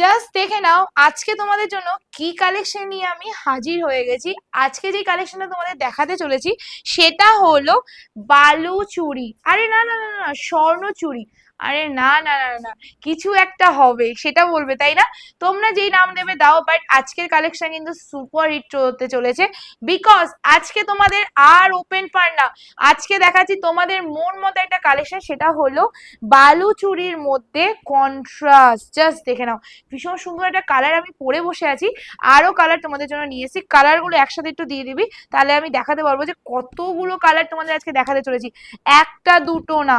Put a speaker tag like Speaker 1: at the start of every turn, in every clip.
Speaker 1: Just দেখে নাও, আজকে তোমাদের জন্য কি কালেকশন নিয়ে আমি হাজির হয়ে গেছি। আজকে যে কালেকশনটা তোমাদের দেখাতে চলেছি, সেটা হলো বালু চুড়ি। আরে না না না না, স্বর্ণ চুড়ি। আরে না না না না কিছু একটা হবে, সেটা বলবে, তাই না? তোমরা যেই নাম দেবে দাও বাট আজকের কালেকশন কিন্তু সুপার হিট হতে চলেছে। বিকজ আজকে তোমাদের আর ওপেন পার না। আজকে দেখাচ্ছি তোমাদের মন মতো একটা কালেকশন সেটা হলো বালু চুড়ির মধ্যে কন্ট্রাস্ট জাস্ট দেখে নাও। ভীষণ সুন্দর একটা কালার আমি পরে বসে আছি। আরও কালার তোমাদের জন্য নিয়ে এসেছি। কালারগুলো একসাথে একটু দিয়ে দিবি, তাহলে আমি দেখাতে পারব যে কতগুলো কালার তোমাদের আজকে দেখাতে চলেছি। একটা দুটো না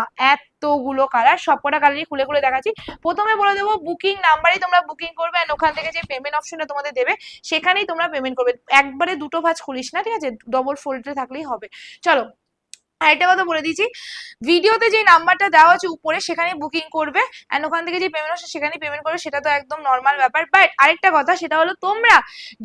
Speaker 1: এতগুলো কালার সবকটা কালারই খুলে খুলে দেখাচ্ছি। প্রথমে বলে দেবো বুকিং নাম্বারেই তোমরা বুকিং করবে অ্যান্ড ওখান থেকে যে পেমেন্ট অপশনটা তোমাদের দেবে, সেখানেই তোমরা পেমেন্ট করবে। একবারে দুটো ভাঁজ খুলিস না, ঠিক আছে? ডবল ফোল্ডে থাকলেই হবে। চলো আরেকটা কথা বলে দিচ্ছি। ভিডিওতে যে নাম্বারটা দেওয়া আছে উপরে সেখানে বুকিং করবে। অ্যান্ড ওখান থেকে যে পেমেন্ট আসে, সেখানেই পেমেন্ট করবে। সেটা তো একদম নর্মাল ব্যাপার। বাট আরেকটা কথা, সেটা হলো তোমরা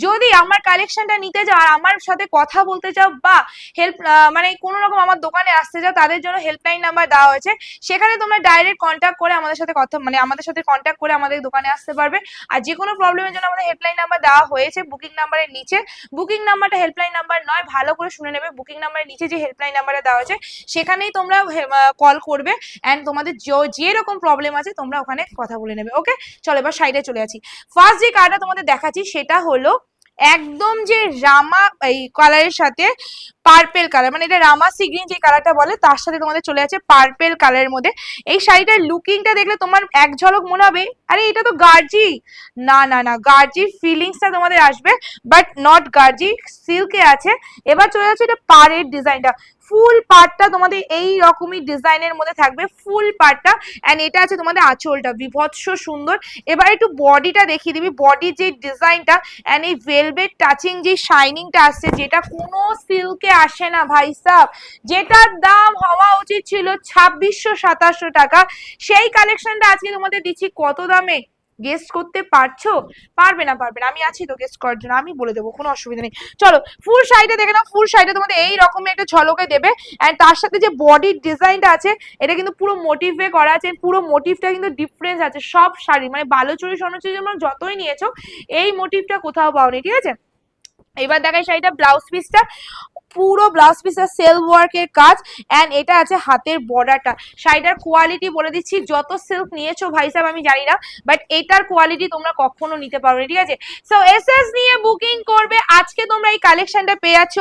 Speaker 1: যদি আমার কালেকশনটা নিতে যাও, আর আমার সাথে কথা বলতে চাও বা হেল্প মানে কোনো রকম আমার দোকানে আসতে চাও তাদের জন্য হেল্পলাইন নাম্বার দেওয়া হয়েছে, সেখানে তোমরা ডাইরেক্ট কন্ট্যাক্ট করে আমাদের সাথে কথা মানে আমাদের সাথে কন্ট্যাক্ট করে আমাদের দোকানে আসতে পারবে। আর যে কোনো প্রবলেমের জন্য আমাদের হেল্পলাইন নাম্বার দেওয়া হয়েছে বুকিং নাম্বারের নিচে। বুকিং নাম্বারটা হেল্পলাইন নাম্বার নয়, ভালো করে শুনে নেবে। বুকিং নাম্বারের নিচে যে হেল্পলাইন নাম্বারটা দেওয়া হয়েছে সেখানেই তোমরা কল করবে অ্যান্ড তোমাদের যে রকম প্রবলেম আছে তোমরা ওখানে কথা বলে নেবে ওকে চলো এবার সাইডে চলে আছি ফার্স্ট যে কার্ডটা তোমাদের দেখাচ্ছি, সেটা হলো একদম যে রামা, এই কালারের সাথে পার্পেল কালার মানে এটা রামা সিগ্রিন যে কালারটা বলে, তার সাথে তোমাদের চলে আছে পার্পেল কালারের মধ্যে। এই শাড়িটার লুকিংটা দেখলে তোমার এক ঝলক মনে হবে, আরে এটা তো গার্জি। না না না, গার্জি ফিলিংসটা তোমাদের আসবে বাট নট গার্জি সিল্কে আছে। এবার চলে যাচ্ছে এটা পাড়ের ডিজাইনটা ফুল পার্টটা তোমাদের এই রকমই ডিজাইনের মধ্যে থাকবে ফুল পার্টটা অ্যান্ড এটা আছে তোমাদের আঁচলটা, বিভৎস সুন্দর। এবার একটু বডিটা দেখিয়ে দিবি বডির যে ডিজাইনটা অ্যান্ড এই ভেলভেট টাচিং যে শাইনিংটা আসছে, যেটা কোনো সিল্কে আসে না ভাই সাহ যেটার দাম হওয়া উচিত ছিল ছাব্বিশশো সাতাশশো টাকা। সেই কালেকশনটা আজকে তোমাদের দিচ্ছি। কত দামে গেস্ট করতে পারছ? পারবে না পারবে না। আমি আছি তো গেস্ট করার জন্য। আমি বলে দেবো, কোনো অসুবিধা নেই। চলো ফুল শাড়িটা দেখে নাও। ফুল শাড়িটা তোমাদের এই রকমের একটা ঝলকে দেবে। অ্যান্ড তার সাথে যে বডির ডিজাইনটা আছে, এটা কিন্তু পুরো মোটিভে করা আছে। পুরো মোটিভটা কিন্তু ডিফারেন্স আছে। সব শাড়ি মানে বালুচুরি স্বর্ণচুরি তোমরা যতই নিয়েছো, এই মোটিভটা কোথাও পাওনি, ঠিক আছে? এবার দেখাই শাড়িটা ব্লাউজ পিসটা পুরো ব্লাউজ পিসটা সেলফ ওয়ার্কের কাজ অ্যান্ড এটা আছে হাতের বর্ডারটা শাড়িটার কোয়ালিটি বলে দিচ্ছি, যত সিল্ক নিয়েছো ভাই সাহেব আমি জানি না বাট এটার কোয়ালিটি তোমরা কখনো নিতে পারো ঠিক আছে? সো এস এস নিয়ে বুকিং করবে, আজকে তোমরা এই কালেকশনটা পেয়ে যাচ্ছ।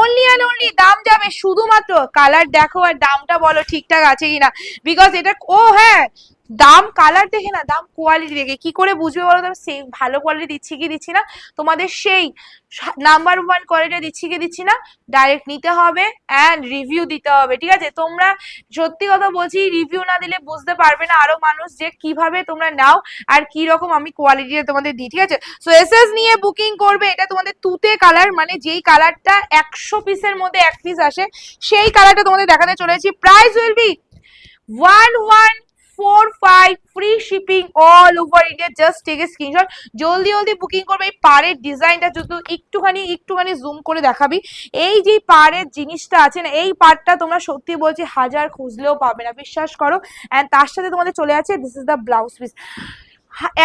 Speaker 1: অনলি অ্যান্ড অনলি দাম যাবে শুধুমাত্র কালার দেখো আর দামটা বলো ঠিকঠাক আছে কিনা। বিকজ এটা, ও হ্যাঁ দাম কালার দেখে না, দাম কোয়ালিটি দেখে। কি করে বুঝবে বলো তো? আমি সেই ভালো কোয়ালিটি দিচ্ছি কি দিচ্ছি না? তোমাদের সেই নাম্বার ওয়ান কোয়ালিটি দিচ্ছি কি দিচ্ছি না? ডাইরেক্ট নিতে হবে অ্যান্ড রিভিউ দিতে হবে, ঠিক আছে? তোমরা সত্যি কথা বলছি রিভিউ না দিলে বুঝতে পারবে না আরও মানুষ যে কীভাবে তোমরা নাও আর কি রকম আমি কোয়ালিটিটা তোমাদের দিই, ঠিক আছে? সো এসএস নিয়ে বুকিং করবে, এটা তোমাদের তুতে কালার মানে যেই কালারটা একশো পিসের মধ্যে এক পিস আসে, সেই কালারটা তোমাদের দেখাতে চলেছি। Price will be one one four five free shipping all over India just take a screenshot জলদি জলদি বুকিং করবে এই পাড়ের ডিজাইনটা যদি একটুখানি একটুখানি জুম করে দেখাবি। এই যে পাড়ের জিনিসটা আছে না, এই পাড়টা তোমরা সত্যি বলছি হাজার খুঁজলেও পাবে না। বিশ্বাস করো। অ্যান্ড তার সাথে তোমাদের চলে আছে this is the blouse piece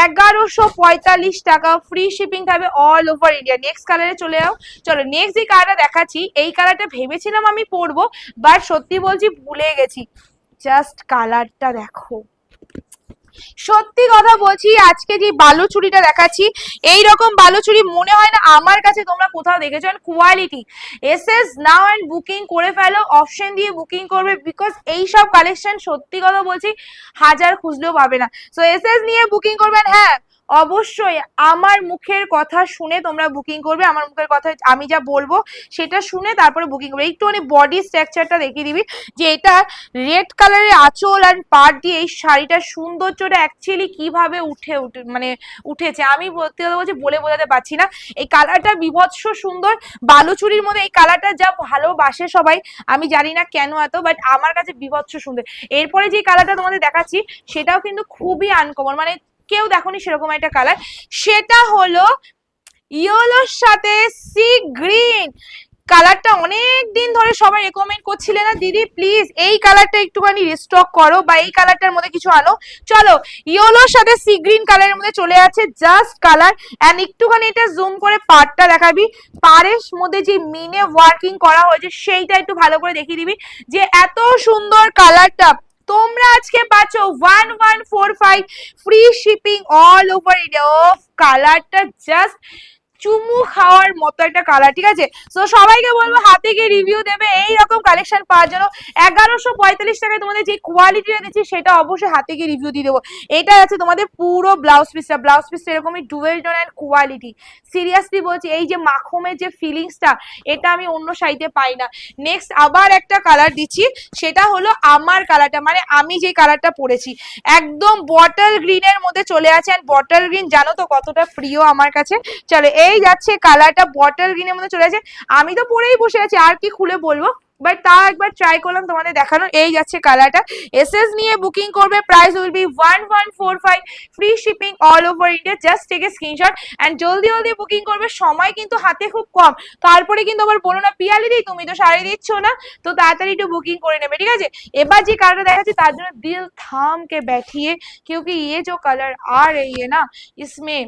Speaker 1: এগারোশো পঁয়তাল্লিশ টাকা ফ্রি শিপিং থাকবে অল ওভার ইন্ডিয়া নেক্সট কালারে চলে যাও। চলো নেক্সট যে কালারটা দেখাচ্ছি, এই কালারটা ভেবেছিলাম আমি পরবো বাট সত্যি বলছি ভুলে গেছি। জাস্ট কালারটা দেখো। সত্যি কথা বলছি, আজকে যে বালুচুরিটা দেখাচ্ছি এই রকম বালুচুরি মনে হয় না আমার কাছে তোমরা কোথাও দেখেছ। Quality S S now and booking করে ফেলো অপশন দিয়ে বুকিং করবে বিকজ এই সব কালেকশন সত্যি কথা বলছি, হাজার খুঁজলেও পাবে না। সো এস এস নিয়ে বুকিং করবেন হ্যাঁ অবশ্যই আমার মুখের কথা শুনে তোমরা বুকিং করবে। আমার মুখের কথা আমি যা বলব সেটা শুনে তারপরে বুকিং করবে। একটুখানি বডি স্ট্রাকচারটা দেখিয়ে দিবি যে এটা রেড কালারের আঁচল আর পাট দিয়ে এই শাড়িটার সৌন্দর্যটা অ্যাকচুয়ালি কীভাবে উঠে উঠে মানে উঠেছে। আমি বলতে কথা বলছি বলে বোঝাতে পারছি না। এই কালারটা বিভৎস সুন্দর। বালুচুরির মধ্যে এই কালারটা যা ভালোবাসে সবাই, আমি জানি না কেন এত বাট আমার কাছে বিভৎস সুন্দর। এরপরে যে কালারটা তোমাদের দেখাচ্ছি, সেটাও কিন্তু খুবই আনকমন মানে কেউ দেখোনি সেরকম একটা কালার সেটা হলো ইয়েলোর সাথে সি গ্রিন কালারটা অনেক দিন ধরে সবাই রেকমেন্ড করছিলে না। দিদি প্লিজ এই কালারটা একটুখানি রিস্টক করো বা এই কালারটার মধ্যে কিছু আনো। চলো, ইয়েলোর সাথে সি গ্রিন কালারের মধ্যে চলে আছে জাস্ট কালার অ্যান্ড একটুখানি এটা জুম করে পাড়টা দেখাবি। পাড়ের মধ্যে যে মিনে ওয়ার্কিং করা হয়েছে, সেইটা একটু ভালো করে দেখিয়ে দিবি যে এত সুন্দর কালারটা তোমরা আজকে পাচ্ছ one one four five free shipping all over India ও কালারটা জাস্ট চুমু খাওয়ার মতো একটা কালার ঠিক আছে? তো সবাইকে বলব হাতে গিয়ে রিভিউ দেবে এই রকম কালেকশন পাওয়ার জন্য এগারোশো পঁয়তাল্লিশ টাকায় তোমাদের যে কোয়ালিটিটা দিচ্ছি, সেটা অবশ্যই হাতে গিয়ে রিভিউ দিয়ে দেবো। এটা আছে তোমাদের পুরো ব্লাউজ পিসটা ব্লাউজ পিসটা এরকমই dual tone and quality seriously বলছি, এই যে মাখমের যে ফিলিংসটা এটা আমি অন্য সাইডে পাই না। নেক্সট আবার একটা কালার দিচ্ছি, সেটা হলো আমার কালারটা মানে আমি যে কালারটা পরেছি। একদম বটল গ্রিনের মধ্যে চলে আছে অ্যান্ড বটল গ্রিন জানো তো কতটা প্রিয় আমার কাছে? চলো হয়েই যাচ্ছে, কালারটা বটল গ্রিনের মধ্যে চলে যাচ্ছে। আমি তো পরেই বসে আছি, আর কি খুলে বলব? বাট তা একবার ট্রাই করলাম তোমাদের দেখানোর। এই যাচ্ছে কালারটা। এসএস নিয়ে বুকিং করবে price will be one one four five free shipping all over India just থেকে স্ক্রিনশট অ্যান্ড জলদি জলদি বুকিং করবে। সময় কিন্তু হাতে খুব কম। তারপরে কিন্তু আবার বলো না, পিয়ালি দিই তুমি তো শাড়ি দিচ্ছ না। তো তাড়াতাড়ি একটু বুকিং করে নেবে, ঠিক আছে? এবার যে কালারটা দেখাচ্ছি, তার জন্য দিল থামকে ব্যাঠিয়ে কেউ কি ইয়ে যে কালার আর ইয়ে না? ইসমে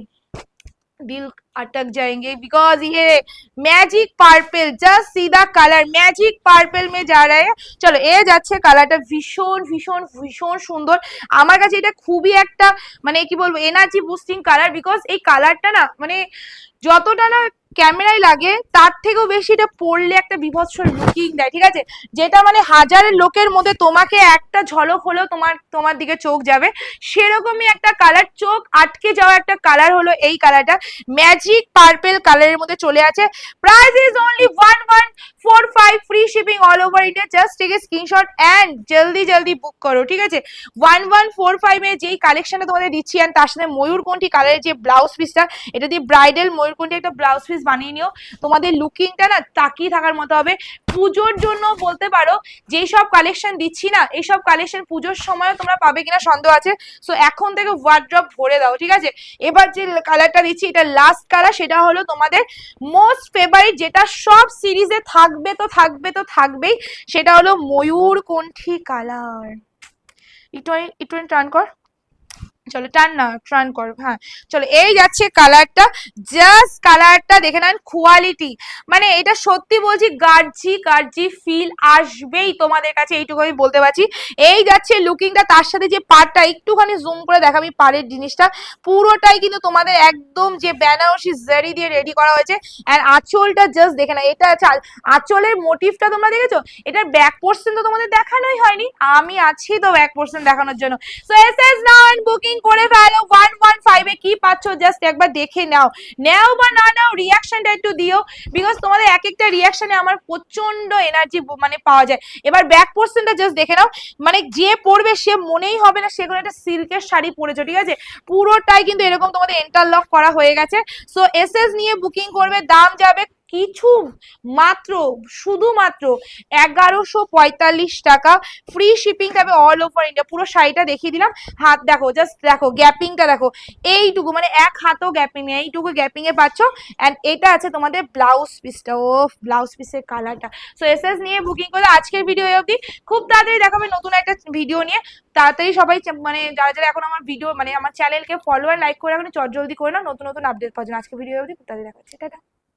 Speaker 1: दिल अटक जाएंगे बिकॉज ये मैजिक पार्पल जस्ट सीधा कलर मैजिक पार्पल में जा रहा है চলো এ যাচ্ছে কালারটা ভীষণ ভীষণ ভীষণ সুন্দর আমার কাছে এটা খুবই একটা মানে কি বলবো এনার্জি বুস্টিং কালার বিকজ এই কালারটা না মানে যতটা না ক্যামেরায় লাগে, তার থেকেও বেশি এটা পড়লে একটা বিভৎস লুকিং দেয়, ঠিক আছে? যেটা মানে হাজারের লোকের মধ্যে তোমাকে একটা ঝলক হলেও তোমার তোমার দিকে চোখ যাবে। সেরকমই একটা কালার চোখ আটকে যাওয়া একটা কালার হলো এই কালারটা ম্যাজিক পার্পেল কালারের মধ্যে চলে আছে। Price is only one one four five free shipping all over India just take a screenshot and জলদি জলদি বুক করো, ঠিক আছে? ওয়ান ওয়ান ফোর ফাইভে যেই কালেকশনটা তোমাদের দিচ্ছি অ্যান্ড তার সাথে ময়ূরকণ্ঠী কালারের যে ব্লাউজ পিসটা এটা দিয়ে ব্রাইডাল ময়ূরকণ্ঠী একটা ব্লাউজ পিস বানিয়ে নিও। তোমাদের লুকিংটা না তাকিয়ে থাকার মতো হবে। পুজোর জন্য বলতে পারো যেই সব কালেকশন দিচ্ছি না এই সব কালেকশন পুজোর সময়ও তোমরা পাবে কিনা সন্দেহ আছে। সো এখন থেকে ওয়ার্ড্রপ ভরে দাও, ঠিক আছে? এবার যে কালারটা দিচ্ছি, এটা লাস্ট কালার সেটা হলো তোমাদের মোস্ট ফেভারিট যেটা সব সিরিজে থাকবে তো থাকবে তো থাকবেই, সেটা হলো ময়ূরকণ্ঠী কালার একটু একটু টার্ন কর। চলো টার্ন না টার্ন করো হ্যাঁ। চলো, এই যাচ্ছে কালারটা জাস্ট কালারটা দেখে নেন কোয়ালিটি মানে এটা সত্যি বলছি গার্জি গার্জি ফিল আসবেই তোমাদের কাছে, এইটুকু আমি বলতে পারছি। এই যাচ্ছে লুকিংটা তার সাথে যে পাড়টা একটুখানি জুম করে দেখাবি পাড়ের জিনিসটা। পুরোটাই কিন্তু তোমাদের একদম যে বেনারসি জারি দিয়ে রেডি করা হয়েছে। অ্যান্ড আঁচলটা জাস্ট দেখে না এটা আঁচলের মোটিভটা তোমরা দেখেছ? এটার ব্যাক পোর্শন তো তোমাদের দেখানোই হয়নি। আমি আছি তো ব্যাক পোর্শন দেখানোর জন্য। So S S now booking করে ফেলো ওয়ান ওয়ান ফাইভে কি পাচ্ছ? জাস্ট একবার দেখে নাও। নাও বা না নাও রিয়াকশনটা একটু দিও। বিকজ তোমাদের এক একটা রিয়াকশনে আমার প্রচণ্ড এনার্জি মানে পাওয়া যায়। এবার ব্যাক পোর্শনটা জাস্ট দেখে নাও। মানে যে পড়বে সে মনেই হবে না সেগুলো একটা সিল্কের শাড়ি পরেছো, ঠিক আছে? পুরোটাই কিন্তু এরকম তোমাদের ইন্টারলক করা হয়ে গেছে। সো এস এস নিয়ে বুকিং করবে, দাম যাবে কিছু মাত্র, শুধুমাত্র এগারোশো পঁয়তাল্লিশ টাকা ফ্রি শিপিং যাবে অল ওভার ইন্ডিয়া পুরো শাড়িটা দেখিয়ে দিলাম। হাত দেখো জাস্ট দেখো গ্যাপিংটা দেখো। এইটুকু মানে এক হাতও গ্যাপিং নেই, এইটুকু গ্যাপিং এ পাচ্ছ। অ্যান্ড এটা আছে তোমাদের ব্লাউজ পিসটা ও ব্লাউজ পিসের কালারটা সো এস এস নিয়ে বুকিং করলে আজকের ভিডিও অবধি। খুব তাড়াতাড়ি দেখাবে নতুন একটা ভিডিও নিয়ে। তাড়াতাড়ি সবাই মানে যারা যারা এখন আমার ভিডিও মানে আমার চ্যানেলকে ফলো আর লাইক করে রাখুন চট জলদি করে না নতুন নতুন আপডেট পাওয়ার জন্য আজকে ভিডিও অবধি খুব তাড়াতাড়ি দেখাচ্ছে। টাটা।